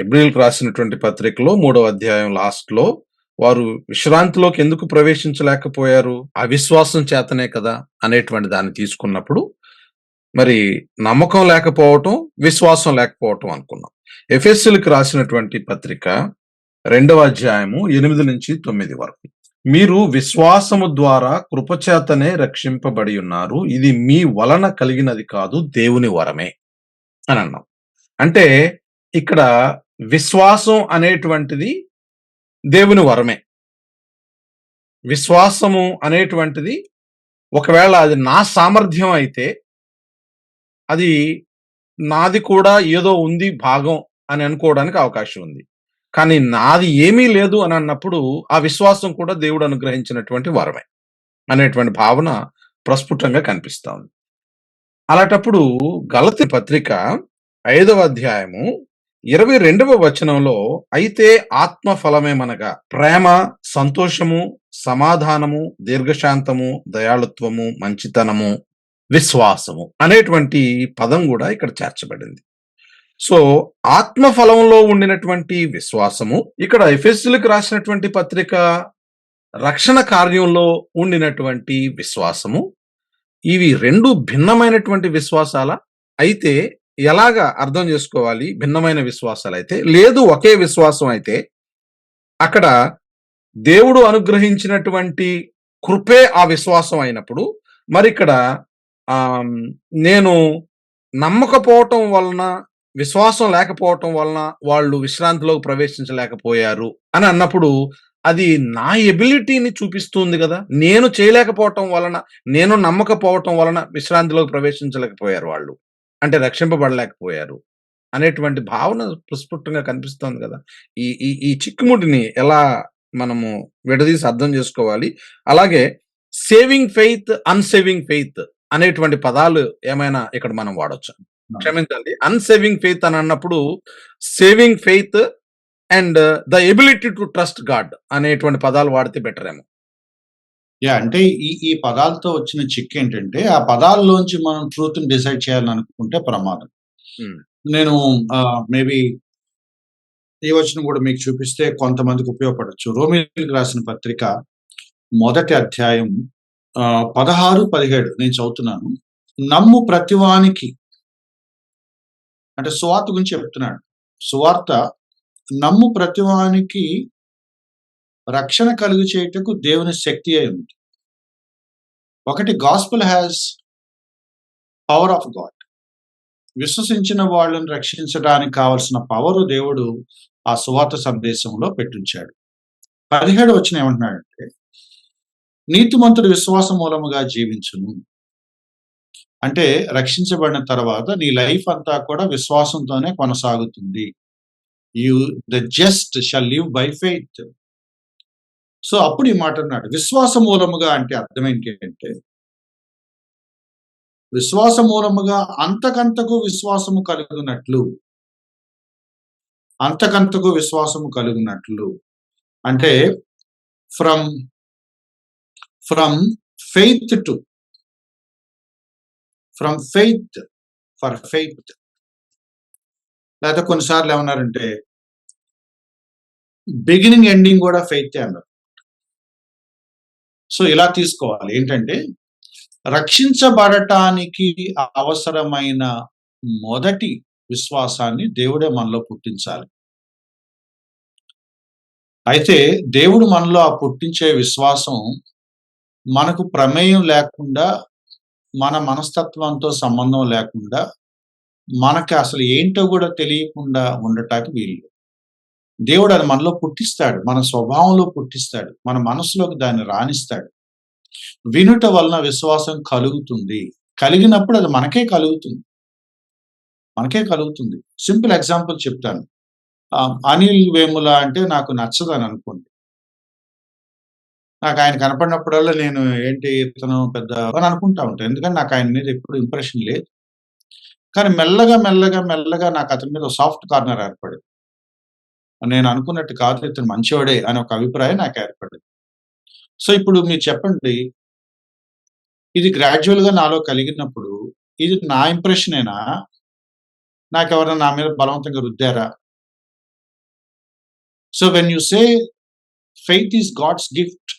ఎబ్రిల్‌కి రాసినటువంటి పత్రికలో మూడవ అధ్యాయం లాస్ట్‌లో వారు విశ్రాంతిలోకి ఎందుకు ప్రవేశించలేకపోయారు? అవిశ్వాసం చేతనే కదా! అనేటువంటి దాన్ని తీసుకున్నప్పుడు, మరి నమ్మకం లేకపోవటం, విశ్వాసం లేకపోవటం అనుకున్నాం. ఎఫెసీయులకు రాసినటువంటి పత్రిక రెండవ అధ్యాయము 8-9 వరకు. మీరు విశ్వాసము ద్వారా కృపచేతనే రక్షింపబడి ఉన్నారు. ఇది మీ వలన కలిగినది కాదు దేవుని వరమే అని అన్నాం. అంటే ఇక్కడ విశ్వాసం అనేటువంటిది దేవుని వరమే. విశ్వాసము అనేటువంటిది ఒకవేళ అది నా సామర్థ్యం అయితే అది నాది కూడా ఏదో ఉంది భాగం అని అనుకోవడానికి అవకాశం ఉంది. కానీ నాది ఏమీ లేదు అని అన్నప్పుడు ఆ విశ్వాసం కూడా దేవుడు అనుగ్రహించినటువంటి వరమే అనేటువంటి భావన ప్రస్ఫుటంగా కనిపిస్తా ఉంది. అలాటప్పుడు గలతీ పత్రిక ఐదవ అధ్యాయము 22వ వచనంలో అయితే ఆత్మ ఫలమేమనగా ప్రేమ, సంతోషము, సమాధానము, దీర్ఘశాంతము, దయాళుత్వము, మంచితనము, విశ్వాసము అనేటువంటి పదం కూడా ఇక్కడ చేర్చబడింది. సో ఆత్మ ఫలంలో ఉండినటువంటి విశ్వాసము ఇక్కడ ఎఫెసీయులకు రాసినటువంటి పత్రిక రక్షణ కార్యంలో ఉండినటువంటి విశ్వాసము ఇవి రెండు భిన్నమైనటువంటి విశ్వాసాల అయితే ఎలాగా అర్థం చేసుకోవాలి భిన్నమైన విశ్వాసాలు అయితే లేదు ఒకే విశ్వాసం అయితే అక్కడ దేవుడు అనుగ్రహించినటువంటి కృపే ఆ విశ్వాసం అయినప్పుడు మరి ఇక్కడ నేను నమ్మకపోవటం వలన, విశ్వాసం లేకపోవటం వలన వాళ్ళు విశ్రాంతిలోకి ప్రవేశించలేకపోయారు అని అన్నప్పుడు అది నా ఎబిలిటీని చూపిస్తుంది కదా నేను చేయలేకపోవటం వలన, నేను నమ్మకపోవటం వలన విశ్రాంతిలోకి ప్రవేశించలేకపోయారు వాళ్ళు. అంటే రక్షింపబడలేకపోయారు. అనేటువంటి భావన ప్రస్ఫుటంగా కనిపిస్తోంది గదా! ఈ ఈ ఈ చిక్కుముడిని ఎలా మనము విడదీసి అర్థం చేసుకోవాలి? అలాగే సేవింగ్ ఫెయిత్, అన్‌సేవింగ్ ఫెయిత్ అనేటువంటి పదాలు ఏమైనా ఇక్కడ మనం వాడొచ్చా? క్షమించండి. అన్‌సేవింగ్ ఫెయిత్ అని అన్నప్పుడు saving faith and the ability to trust God అనేటువంటి పదాలు వాడితే బెటర్ ఏమో. యాహ్! అంటే ఈ ఈ పదాలతో వచ్చిన చిక్కేంటంటే, ఆ పదాల్లోంచి మనం ట్రూత్‌ని డిసైడ్ చేయాలనుకుంటే ప్రమాదం. హ్మ్. నేను మేబీ ఈ వచనం కూడా మీకు చూపిస్తే కొంతమందికి ఉపయోగపడొచ్చు. రోమీయులకు రాసిన పత్రిక మొదటి అధ్యాయం 16, 17 నేను చదువుతున్నాను. నమ్ము ప్రతివానికి అంటే సువార్త గురించి చెప్తున్నాడు. సువార్త నమ్ము ప్రతివానికి రక్షణ కలుగు చేయుటకు దేవుని శక్తి అయి ఉంది. ఒకటి gospel has power of God. విశ్వసించిన వాళ్ళని రక్షించడానికి కావలసిన పవరు దేవుడు ఆ సువార్త సందేశంలో పెట్టుంచాడు. పదిహేడు వచ్చిన ఏమంటున్నాడంటే, నీతిమంతుడు విశ్వాసం మూలముగా జీవించును. అంటే రక్షించబడిన తర్వాత నీ లైఫ్ అంతా కూడా విశ్వాసంతోనే కొనసాగుతుంది. You the just shall live by faith. So అప్పుడు ఈ మాట అన్నాడు. విశ్వాస మూలముగా అంటే అర్థం ఏంటి అంటే విశ్వాస మూలముగా అంతకంతకు విశ్వాసము కలుగునట్లు. అంతకంతకు విశ్వాసము కలుగునట్లు. అంటే from from faith to from faith for faith. లేకపోతే కొన్నిసార్లు ఏమన్నారంటే బిగినింగ్, ఎండింగ్ కూడా ఫెయితే అన్నారు. సో ఇలా తీసుకోవాలి. ఏంటంటే రక్షించబడటానికి అవసరమైన మొదటి విశ్వాసాన్ని దేవుడే మనలో పుట్టించాలి. అయితే దేవుడు మనలో ఆ పుట్టించే విశ్వాసం మనకు ప్రమేయం లేకుండా, మన మనస్తత్వంతో సంబంధం లేకుండా, మనకి అసలు ఏంటో కూడా తెలియకుండా ఉండటానికి వీలు. దేవుడు అది మనలో పుట్టిస్తాడు. మన స్వభావంలో పుట్టిస్తాడు. మన మనసులోకి దాన్ని రాణిస్తాడు వినుట వలన విశ్వాసం కలుగుతుంది. కలిగినప్పుడు అది మనకే కలుగుతుంది. మనకే కలుగుతుంది. సింపుల్ ఎగ్జాంపుల్ చెప్తాను. అనిల్ వేముల అంటే నాకు నచ్చదని అనుకోండి. నాకు ఆయన కనపడినప్పుడల్లా నేను ఏంటి ఇతను పెద్ద అని అనుకుంటా ఉంటాను. ఎందుకంటే నాకు ఆయన మీద ఎప్పుడు ఇంప్రెషన్ లేదు. కానీ మెల్లగా, మెల్లగా, మెల్లగా నాకు అతని మీద సాఫ్ట్ కార్నర్ ఏర్పడింది. నేను అనుకున్నట్టు కాదు ఇతను మంచివాడే అనే ఒక అభిప్రాయం నాకు ఏర్పడింది. సో ఇప్పుడు మీరు చెప్పండి. ఇది గ్రాడ్యుయల్‌గా నాలో కలిగినప్పుడు ఇది నా ఇంప్రెషనేనా? నాకెవరైనా నా మీద బలవంతంగా రుద్దారా? So when you say faith is God's gift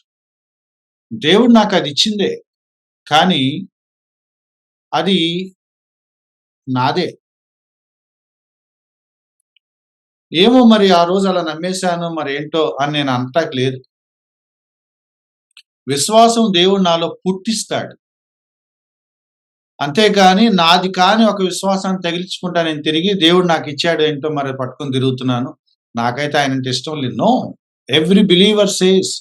దేవుడు నాకు అది ఇచ్చిందే కానీ అది నాదే ఏమో మరి ఆ రోజు అలా నమ్మేశాను మరి ఏంటో అని నేను అంటాక లేదు విశ్వాసం దేవుడు నాలో పుట్టిస్తాడు. అంతేకాని నాది కాని ఒక విశ్వాసాన్ని తగిలించుకుంటా నేను తిరిగి దేవుడు నాకు ఇచ్చాడు ఏంటో మరి పట్టుకొని తిరుగుతున్నాను. నాకైతే ఆయన ఇష్టం లేదు. No! Every believer says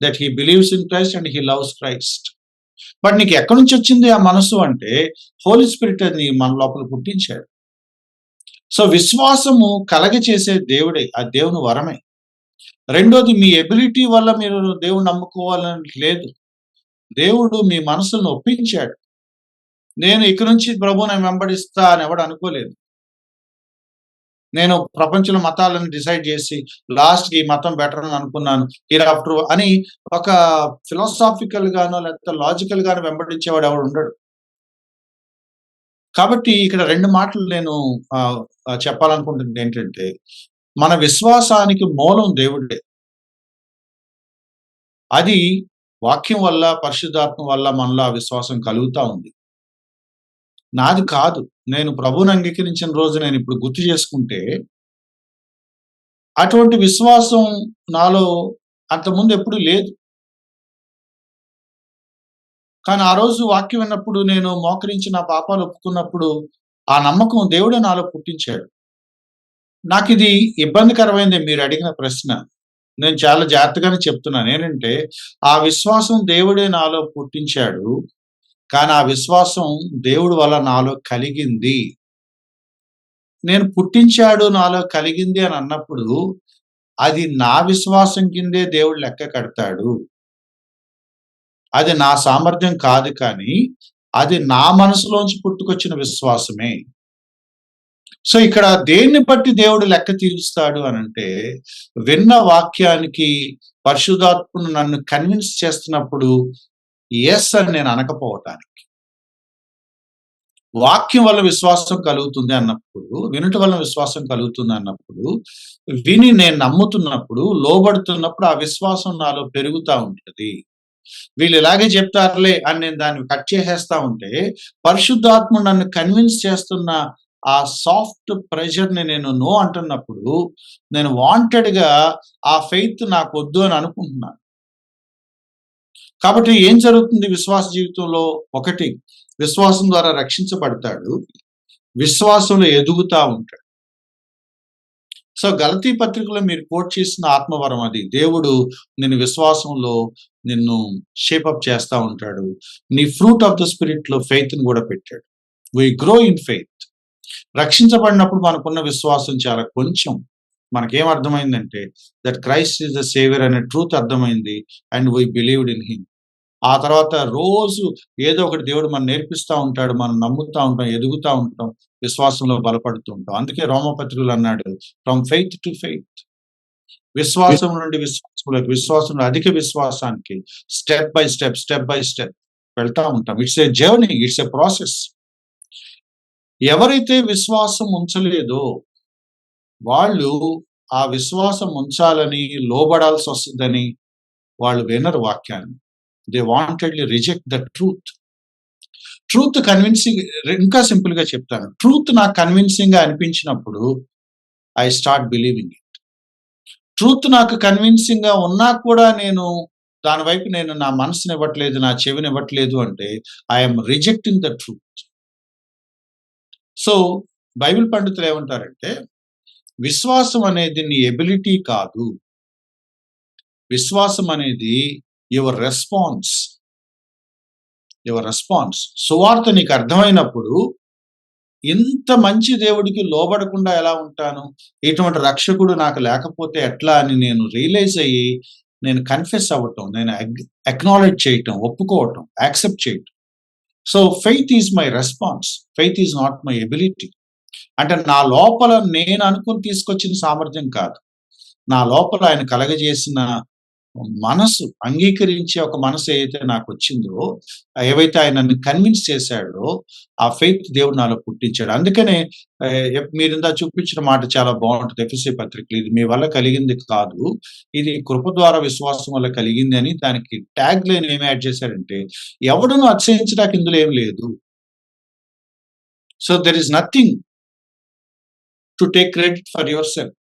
that he believes in Christ and he loves Christ. But నీకు ఎక్కడి నుంచి వచ్చింది ఆ మనసు అంటే హోలీ స్పిరిట్ అని మన లోపల పుట్టించాడు. సో విశ్వాసము కలగ చేసే దేవుడే ఆ దేవుని వరమే. రెండోది మీ ఎబిలిటీ వల్ల మీరు దేవుడు నమ్ముకోవాలని లేదు. దేవుడు మీ మనసును ఒప్పించాడు. నేను ఇక నుంచి ప్రభుని వెంబడిస్తా అని ఎవడు అనుకోలేదు. నేను ప్రపంచంలో మతాలను డిసైడ్ చేసి లాస్ట్ ఈ మతం బెటర్ అని అనుకున్నాను. హీర్ ఆఫ్టర్ అని ఒక ఫిలాసాఫికల్ గానో లేకపోతే లాజికల్ గానో వెంబడించేవాడు ఎవడు ఉండడు. కాబట్టి ఇక్కడ రెండు మాటలు నేను చెప్పాలనుకుంటుంది ఏంటంటే మన విశ్వాసానికి మూలం దేవుడే. అది వాక్యం వల్ల పరిశుద్ధాత్మ వల్ల మనలో ఆ విశ్వాసం కలుగుతా ఉంది. నాది కాదు. నేను ప్రభుని అంగీకరించిన రోజు నేను ఇప్పుడు గుర్తు చేసుకుంటే అటువంటి విశ్వాసం నాలో అంతకుముందు ఎప్పుడు లేదు. కానీ ఆ రోజు వాక్యం విన్నప్పుడు నేను మోకరించి నా పాపాలు ఒప్పుకున్నప్పుడు ఆ నమ్మకం దేవుడే నాలో పుట్టించాడు. నాకు ఇది ఇబ్బందికరమైంది మీరు అడిగిన ప్రశ్న. నేను చాలా జాగ్రత్తగానే చెప్తున్నాను. ఏంటంటే ఆ విశ్వాసం దేవుడే నాలో పుట్టించాడు కానీ ఆ విశ్వాసం దేవుడు వల్ల నాలో కలిగింది. నేను పుట్టించాడు నాలో కలిగింది అని అన్నప్పుడు అది నా విశ్వాసం కిందే దేవుడు లెక్క కడతాడు. అది నా సామర్థ్యం కాదు కానీ అది నా మనసులోంచి పుట్టుకొచ్చిన విశ్వాసమే. సో ఇక్కడ దేన్ని బట్టి దేవుడు లెక్క తీరుస్తాడు అని అంటే విన్న వాక్యానికి పరిశుధాత్మను నన్ను కన్విన్స్ చేస్తున్నప్పుడు ఎస్ అని నేను అనకపోవటానికి. వాక్యం వల్ల విశ్వాసం కలుగుతుంది అన్నప్పుడు వినుట వల్ల విశ్వాసం కలుగుతుంది అన్నప్పుడు విని నేను నమ్ముతున్నప్పుడు లోబడుతున్నప్పుడు ఆ విశ్వాసం నాలో పెరుగుతూ ఉంటుంది. వీళ్ళు ఇలాగే చెప్తారులే అని నేను దాన్ని కట్ చేసేస్తా ఉంటే పరిశుద్ధాత్మ నన్ను కన్విన్స్ చేస్తున్న ఆ సాఫ్ట్ ప్రెషర్ని నేను నో అంటున్నప్పుడు నేను వాంటెడ్గా ఆ ఫెయిత్ నాకు వద్దు అని అనుకుంటున్నాను. కాబట్టి ఏం జరుగుతుంది విశ్వాస జీవితంలో? ఒకటి విశ్వాసం ద్వారా రక్షించబడతాడు. విశ్వాసంలో ఎదుగుతా ఉంటాడు. సో గలతీ పత్రికలో మీరు కోట్ చేసిన ఆత్మవరం అది. దేవుడు నేను విశ్వాసంలో నిన్ను షేపప్ చేస్తూ ఉంటాడు. నీ ఫ్రూట్ ఆఫ్ ద స్పిరిట్లో ఫెయిత్ని ఫెయిత్ని కూడా పెట్టాడు. వి గ్రో ఇన్ ఫెయిత్ రక్షించబడినప్పుడు మనకున్న విశ్వాసం చాలా కొంచెం. మనకేం అర్థమైందంటే that Christ is the saviour అనే ట్రూత్ అర్థమైంది and we believed in him ఆ తర్వాత రోజు ఏదో ఒకటి దేవుడు మనం నేర్పిస్తా ఉంటాడు మనం నమ్ముతా ఉంటాం ఎదుగుతా ఉంటాం విశ్వాసంలో బలపడుతూ ఉంటాం. అందుకే రోమపత్రులు అన్నాడు ఫ్రమ్ ఫెయిత్ టు ఫెయిత్ విశ్వాసం నుండి విశ్వాసంలోకి విశ్వాసం అధిక విశ్వాసానికి step by step step by step వెళ్తా ఉంటాం. It's a journey it's a process ఎవరైతే విశ్వాసం ఉంచలేదో వాళ్ళు ఆ విశ్వాసం ఉంచాలని లోబడాల్సి వస్తుందని వాళ్ళు వినరు వాక్యాన్ని. They wantedly reject the truth truth convincing ఇంకా సింపుల్గా చెప్తాను. ట్రూత్ నాకు కన్విన్సింగ్గా అనిపించినప్పుడు I start believing it truth నాకు కన్విన్సింగ్గా ఉన్నా కూడా నేను దాని వైపు నేను నా మనసుని ఇవ్వట్లేదు నా చెవిని ఇవ్వట్లేదు అంటే I'm rejecting the truth so Bible పండితులు ఏమంటారంటే విశ్వాసం అనేది నీ ఎబిలిటీ కాదు. విశ్వాసం అనేది యువర్ రెస్పాన్స్. Your response. సువార్త నీకు అర్థమైనప్పుడు ఇంత మంచి దేవుడికి లోబడకుండా ఎలా ఉంటాను? ఇటువంటి రక్షకుడు నాకు లేకపోతే ఎట్లా అని నేను రియలైజ్ అయ్యి నేను కన్ఫెస్ అవ్వటం నేను అక్నాలెడ్జ్ చేయటం ఒప్పుకోవటం యాక్సెప్ట్ చేయటం. So faith is my response faith is not my ability అంటే నా లోపల నేను అనుకుని తీసుకొచ్చిన సామర్థ్యం కాదు. నా లోపల ఆయన కలగజేసిన మనసు అంగీకరించే ఒక మనసు ఏదైతే నాకొచ్చిందో, ఏవైతే ఆయన నన్ను కన్విన్స్ చేశాడో, ఆ ఫెయిత్ దేవుడు నాలో పుట్టించాడు. అందుకనే మీరు ఇందా చూపించిన మాట చాలా బాగుంటుంది ఎఫ్ఎస్సి పత్రికలు ఇది మీ వల్ల కలిగింది కాదు. ఇది కృప ద్వారా విశ్వాసం వల్ల కలిగింది అని దానికి ట్యాగ్ లైన్ ఏమి యాడ్ చేశారంటే, ఎవడను అతిశయించడానికి ఇందులో ఏమి లేదు. So, there is nothing to take credit for yourself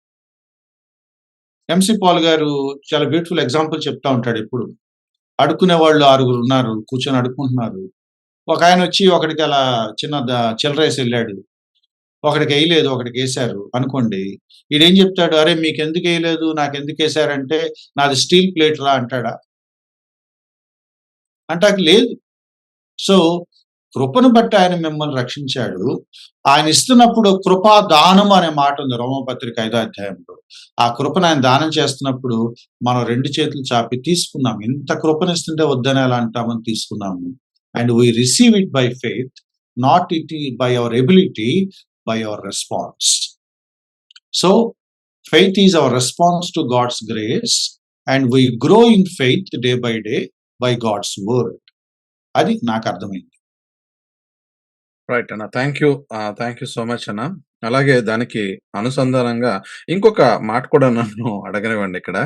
MC Paul garu చాలా బ్యూటిఫుల్ ఎగ్జాంపుల్ చెప్తా ఉంటాడు ఎప్పుడు. అడుక్కునే వాళ్ళు ఆరుగురు ఉన్నారు కూర్చొని అడుక్కుంటున్నారు. ఒక ఆయన వచ్చి ఒకడికి అలా చిన్న చిల్లరేసి వెళ్ళాడు ఒకడికి వేయలేదు ఒకడికి వేశారు అనుకోండి. ఈడేం చెప్తాడు, "అరే! మీకు ఎందుకు వేయలేదు నాకు ఎందుకు వేశారంటే నాది స్టీల్ ప్లేట్ రా" అంటాడా? అంటే లేదు. సో, కృపను బట్టి ఆయన మిమ్మల్ని రక్షించాడు. ఆయన ఇస్తున్నప్పుడు కృపా దానం అనే మాట ఉంది రోమపత్రిక ఐదో అధ్యాయంలో. ఆ కృపను ఆయన దానం చేస్తున్నప్పుడు మనం రెండు చేతులు చాపి తీసుకున్నాం. ఇంత కృపనిస్తుంటే వద్దనే ఎలా అంటామని తీసుకున్నాము. And we receive it by faith. Not it by our ability, by our response. So, faith is our response to God's grace and we grow in faith day by day by God's word. అది నాకు అర్థమైంది right అన్న. Thank you. Ah, you so much అన్న. అలాగే దానికి అనుసంధానంగా ఇంకొక మాట కూడా నన్ను అడగనివ్వండి ఇక్కడ.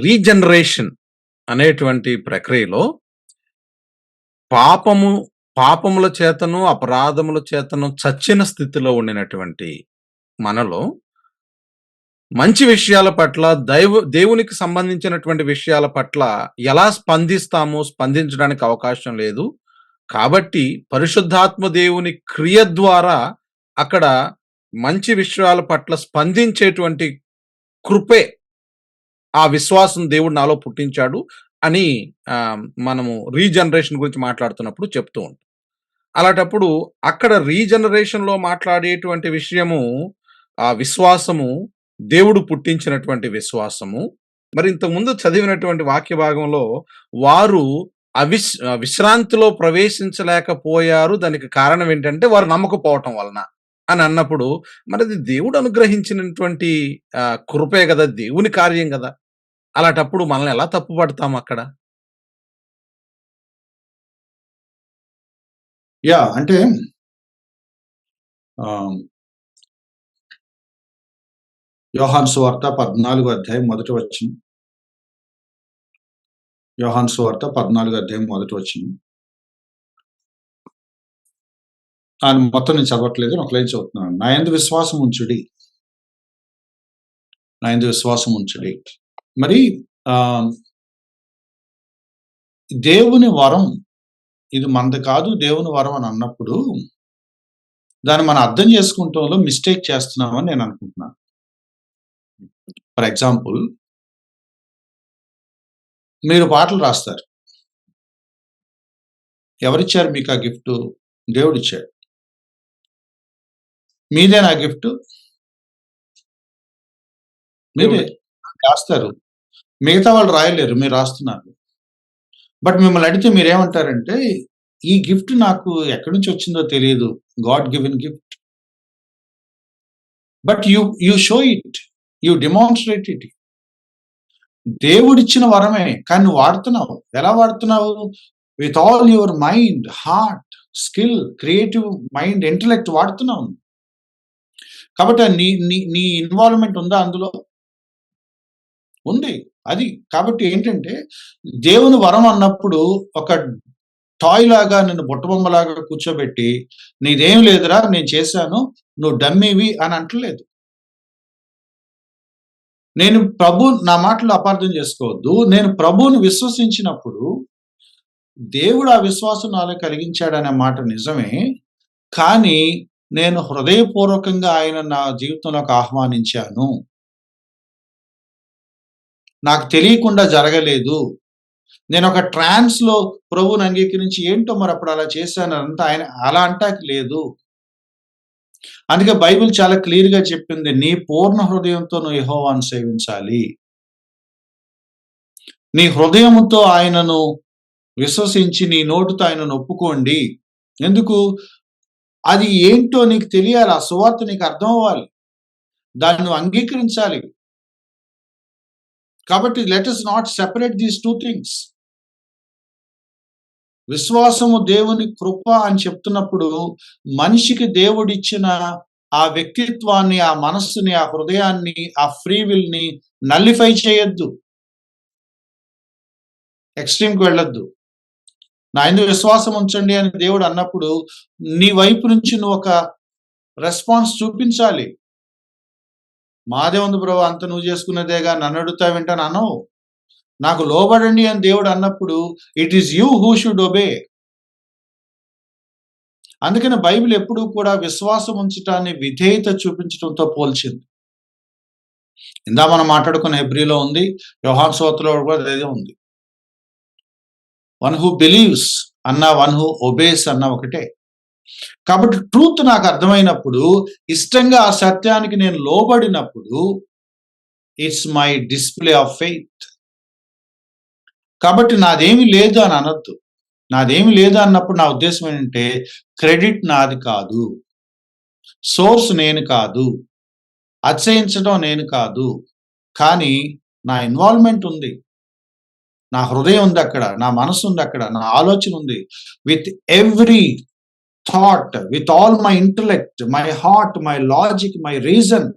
రీజనరేషన్ అనేటువంటి ప్రక్రియలో పాపము పాపముల చేతను, అపరాధముల చేతను చచ్చిన స్థితిలో ఉండినటువంటి మనలో మంచి విషయాల పట్ల దైవ దేవునికి సంబంధించినటువంటి విషయాల పట్ల ఎలా స్పందిస్తామో స్పందించడానికి అవకాశం లేదు. కాబట్టి పరిశుద్ధాత్మ దేవుని క్రియ ద్వారా అక్కడ మంచి విషయాల పట్ల స్పందించేటువంటి కృపే ఆ విశ్వాసం దేవుడు నాలో పుట్టించాడు అని మనము రీజనరేషన్ గురించి మాట్లాడుతున్నప్పుడు చెప్తూ ఉంటాం. అలాంటప్పుడు అక్కడ రీజనరేషన్‌లో మాట్లాడేటువంటి విషయము ఆ విశ్వాసము దేవుడు పుట్టించినటువంటి విశ్వాసము. మరి ఇంతకుముందు చదివినటువంటి వాక్య భాగంలో వారు అవిశ్ విశ్రాంతిలో ప్రవేశించలేకపోయారు. దానికి కారణం ఏంటంటే వారు నమ్మకపోవటం వలన అని అన్నప్పుడు మరది దేవుడు అనుగ్రహించినటువంటి కృపే కదా దేవుని కార్యం కదా అలాటప్పుడు మనల్ని ఎలా తప్పుపడతాం అక్కడ? యా అంటే యోహాన్ సువార్త 14 అధ్యాయం మొదటి వచ్చింది యోహాను సువార్త 14 అధ్యాయం మొదటి వచ్చింది ఆయన మొత్తం నేను చదవట్లేదు. ఒక లైన్ చదువుతున్నాను. నా విశ్వాసం ఉంచుడి. నా విశ్వాసం ఉంచుడి. మరి దేవుని వరం ఇది మనది కాదు దేవుని వరం అని అన్నప్పుడు దాన్ని మనం అర్థం చేసుకుంటంలో మిస్టేక్ చేస్తున్నామని నేను అనుకుంటున్నాను. ఫర్ ఎగ్జాంపుల్ మీరు పాటలు రాస్తారు. ఎవరిచ్చారు మీకు ఆ గిఫ్టు? దేవుడిచ్చాడు. మీదే నా మీదే. మీరే రాస్తారు. మిగతా వాళ్ళు రాయలేరు. మీరు రాస్తున్నారు. బట్ మిమ్మల్ని అడిగితే మీరేమంటారంటే, ఈ గిఫ్ట్ నాకు ఎక్కడి నుంచి వచ్చిందో తెలియదు God given gift. But you you show it. You demonstrate it. దేవుడిచ్చిన వరమే. కానీ నువ్వు వాడుతున్నావు. ఎలా వాడుతున్నావు? With all your mind, heart, skill, creative mind, intellect వాడుతున్నావు. కాబట్టి నీ నీ నీ ఇన్వాల్వ్‌మెంట్ ఉందా అందులో? ఉంది. అది. కాబట్టి ఏంటంటే దేవుని వరం అన్నప్పుడు ఒక టాయ్ లాగా నిన్ను బొట్టబొమ్మలాగా కూర్చోబెట్టి నీదేం లేదురా నేను చేశాను. నువ్వు డమ్మీవి అని అంటలేదు. నేను ప్రభు నా మాటలు అపార్థం చేసుకోవద్దు. నేను ప్రభువుని విశ్వసించినప్పుడు దేవుడు ఆ విశ్వాసం నాలో కలిగించాడనే మాట నిజమే. కానీ నేను హృదయపూర్వకంగా ఆయన నా జీవితంలోకి ఆహ్వానించాను. నాకు తెలియకుండా జరగలేదు. నేను ఒక ట్రాన్స్‌లో ప్రభువుని అంగీకరించి ఏంటో మరి అప్పుడు అలా చేశాను ఆయన అలా అంటాకి లేదు. అందుకే బైబిల్ చాలా క్లియర్‌గా చెప్పింది. నీ పూర్ణ హృదయంతో నువ్వు యహోవాను సేవించాలి. నీ హృదయముతో ఆయనను విశ్వసించి నీ నోటితో ఆయనను ఒప్పుకోండి. ఎందుకు? అది ఏంటో నీకు తెలియాలి. ఆ సువార్త నీకు అర్థం అవ్వాలి. దాన్ని నువ్వు అంగీకరించాలి. కాబట్టి let us not separate these two things విశ్వాసము దేవుని కృప అని చెప్తున్నప్పుడు మనిషికి దేవుడిచ్చిన ఆ వ్యక్తిత్వాన్ని ఆ మనస్సుని ఆ హృదయాన్ని ఆ ఫ్రీ విల్ని నల్లిఫై చేయొద్దు. ఎక్స్ట్రీమ్కి వెళ్ళొద్దు. నా ఎందుకు విశ్వాసం ఉంచండి అని దేవుడు అన్నప్పుడు నీ వైపు నుంచి నువ్వు ఒక రెస్పాన్స్ చూపించాలి. మాదే ఉంది ప్రభు అంత నువ్వు చేసుకున్నదేగా నన్ను అడుగుతా వింటాను అనవు. నాకు లోబడండి అని దేవుడు అన్నప్పుడు it is you who should obey అందుకని బైబిల్ ఎప్పుడూ కూడా విశ్వాసం ఉంచటాన్ని విధేయత చూపించడంతో పోల్చింది. ఇందా మనం మాట్లాడుకున్న హెబ్రిలో ఉంది యోహాన్ సోతలో కూడా అదే ఉంది. వన్ హూ బిలీవ్స్ అన్న వన్ హూ ఒబేస్ అన్న ఒకటే. కాబట్టి ట్రూత్ నాకు అర్థమైనప్పుడు ఇష్టంగా ఆ సత్యానికి నేను లోబడినప్పుడు it's my display of faith కాబట్టి నాదేమి లేదు అని అనొద్దు. నాదేమి లేదు అన్నప్పుడు నా ఉద్దేశం ఏంటంటే క్రెడిట్ నాది కాదు. సోర్స్ నేను కాదు. అత్యయించడం నేను కాదు. కానీ నా ఇన్వాల్వ్మెంట్ ఉంది. నా హృదయం ఉంది అక్కడ. నా మనసు ఉంది అక్కడ. నా ఆలోచన ఉంది. With every thought with all my intellect my heart my logic my reason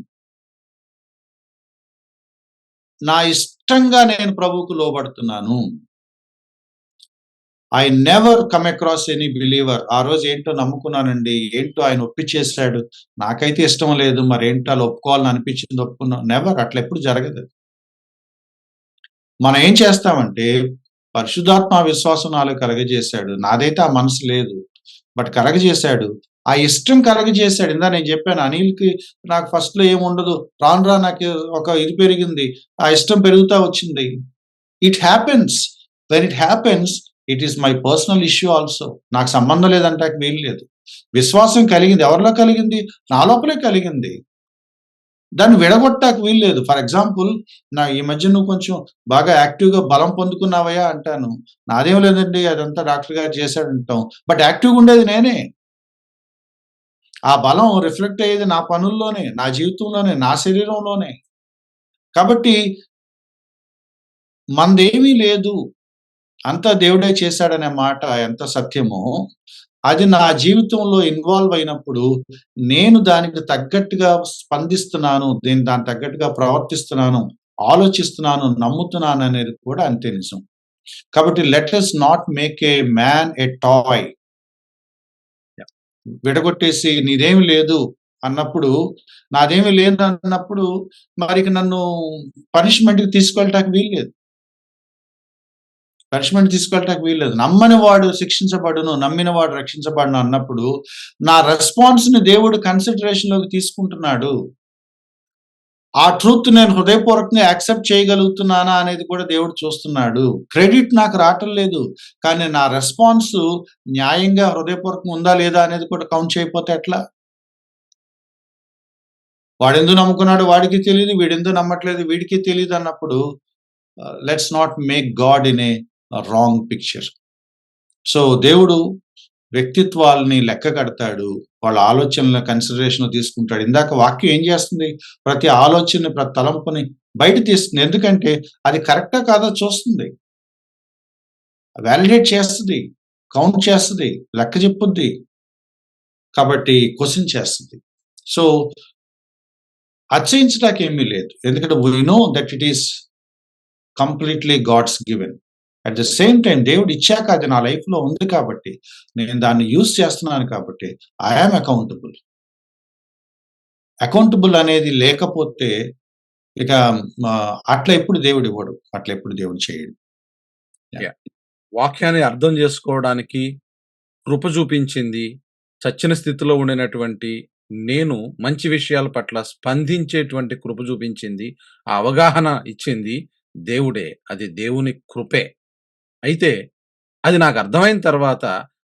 నా స్పష్టంగా నేను ప్రభువుకు లోబడుతున్నాను. I never come across any believer ఆ రోజు ఏంటో నమ్ముకున్నానండి. ఏంటో ఆయన ఒప్పించేశాడు. నాకైతే ఇష్టం లేదు. మరి ఏంటో అలా ఒప్పుకోవాలని అనిపించింది ఒప్పుకున్నా. నెవర్ అట్లా ఎప్పుడు జరగదు. మనం ఏం చేస్తామంటే పరిశుద్ధాత్మ విశ్వాసం నాలో కలగజేశాడు. నాదైతే ఆ మనసు లేదు. బట్ కలగజేశాడు. ఆ ఇష్టం కలగజేశాడు. ఇందా నేను చెప్పాను అనిల్కి నాకు ఫస్ట్లో ఏముండదు రాను రా నాకు ఒక ఇది పెరిగింది ఆ ఇష్టం పెరుగుతా వచ్చింది. It happens. When it happens it is my personal issue also. నాకు సంబంధం లేదంటే వీలు లేదు. విశ్వాసం కలిగింది ఎవరిలో కలిగింది? నా లోపలే కలిగింది. దాన్ని విడగొట్టాక వీలు లేదు. ఫర్ ఎగ్జాంపుల్ నా ఈ మధ్య నువ్వు కొంచెం బాగా యాక్టివ్గా బలం పొందుకున్నావయ్యా అంటాను. నాదేం లేదండి అదంతా డాక్టర్ గారు చేశాడు అంటాం బట్ యాక్టివ్గా ఉండేది నేనే. ఆ బలం రిఫ్లెక్ట్ అయ్యేది నా పనుల్లోనే నా జీవితంలోనే నా శరీరంలోనే. కాబట్టి మందేమీ లేదు. అంతా దేవుడే చేశాడనే మాట ఎంత సత్యమో? అది నా జీవితంలో ఇన్వాల్వ్ అయినప్పుడు నేను దానికి తగ్గట్టుగా స్పందిస్తున్నాను నేను దానికి తగ్గట్టుగా ప్రవర్తిస్తున్నాను ఆలోచిస్తున్నాను నమ్ముతున్నాను అనేది కూడా అంతే నిజం. కాబట్టి let us not make a man a toy విడగొట్టేసి నీదేమి లేదు అన్నప్పుడు నాదేమి లేదు అన్నప్పుడు మరికి నన్ను పనిష్మెంట్కి తీసుకెళ్ళటానికి వీల్లేదు. పనిష్మెంట్ తీసుకెళ్ళటానికి వీల్లేదు. నమ్మని వాడు శిక్షించబడును నమ్మిన వాడు రక్షించబడును అన్నప్పుడు నా రెస్పాన్స్ని దేవుడు కన్సిడరేషన్లోకి తీసుకుంటున్నాడు. ఆ ట్రూత్ నేను హృదయపూర్వకంగా యాక్సెప్ట్ చేయగలుగుతున్నానా అనేది కూడా దేవుడు చూస్తున్నాడు. క్రెడిట్ నాకు రావటం లేదు. కానీ నా రెస్పాన్స్ న్యాయంగా హృదయపూర్వకం ఉందా లేదా అనేది కూడా కౌంట్ చేయకపోతే ఎట్లా? వాడెందుకు నమ్ముకున్నాడు వాడికి తెలియదు వీడెందుకు నమ్మట్లేదు వీడికి తెలియదు అన్నప్పుడు let's not make God in a wrong picture so దేవుడు వ్యక్తిత్వాలని లెక్క కడతాడు వాళ్ళ ఆలోచనల కన్సిడరేషన్ తీసుకుంటాడు. ఇందాక వాక్యం ఏం చేస్తుంది? ప్రతి ఆలోచనని ప్రతి తలంపుని బయట తీస్తుంది. ఎందుకంటే అది కరెక్టా కాదా చూస్తుంది. వ్యాలిడేట్ చేస్తుంది కౌంట్ చేస్తుంది లెక్క చెప్పుద్ది. కాబట్టి క్వశ్చన్ చేస్తుంది. సో అచ్చయించడానికి ఏమీ లేదు. ఎందుకంటే we know that it is completely God's given at the same time దేవుడు ఇచ్చాక అది నా లైఫ్లో ఉంది కాబట్టి నేను దాన్ని యూజ్ చేస్తున్నాను కాబట్టి ఐఆమ్ అకౌంటబుల్ అకౌంటబుల్ అనేది లేకపోతే ఇక అట్లా ఎప్పుడు దేవుడు ఇవ్వడు. అట్లా ఎప్పుడు దేవుడు చేయడు. వాక్యాన్ని అర్థం చేసుకోవడానికి కృప చూపించింది చచ్చిన స్థితిలో ఉండినటువంటి నేను మంచి విషయాల పట్ల స్పందించేటువంటి కృప చూపించింది ఆ అవగాహన ఇచ్చింది దేవుడే. అది దేవుని కృపే. అయితే అది నాకు అర్థమైన తర్వాత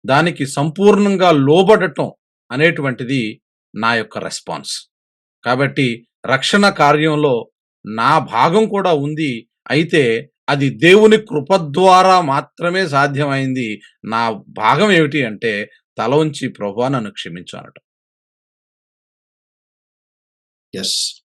దానికి సంపూర్ణంగా లోబడటం అనేటువంటిది నా యొక్క రెస్పాన్స్. కాబట్టి రక్షణ కార్యంలో నా భాగం కూడా ఉంది. అయితే అది దేవుని కృప ద్వారా మాత్రమే సాధ్యమైంది. నా భాగం ఏమిటి అంటే తల ఉంచి ప్రభా నన్ను క్షమించు అనటం. ఎస్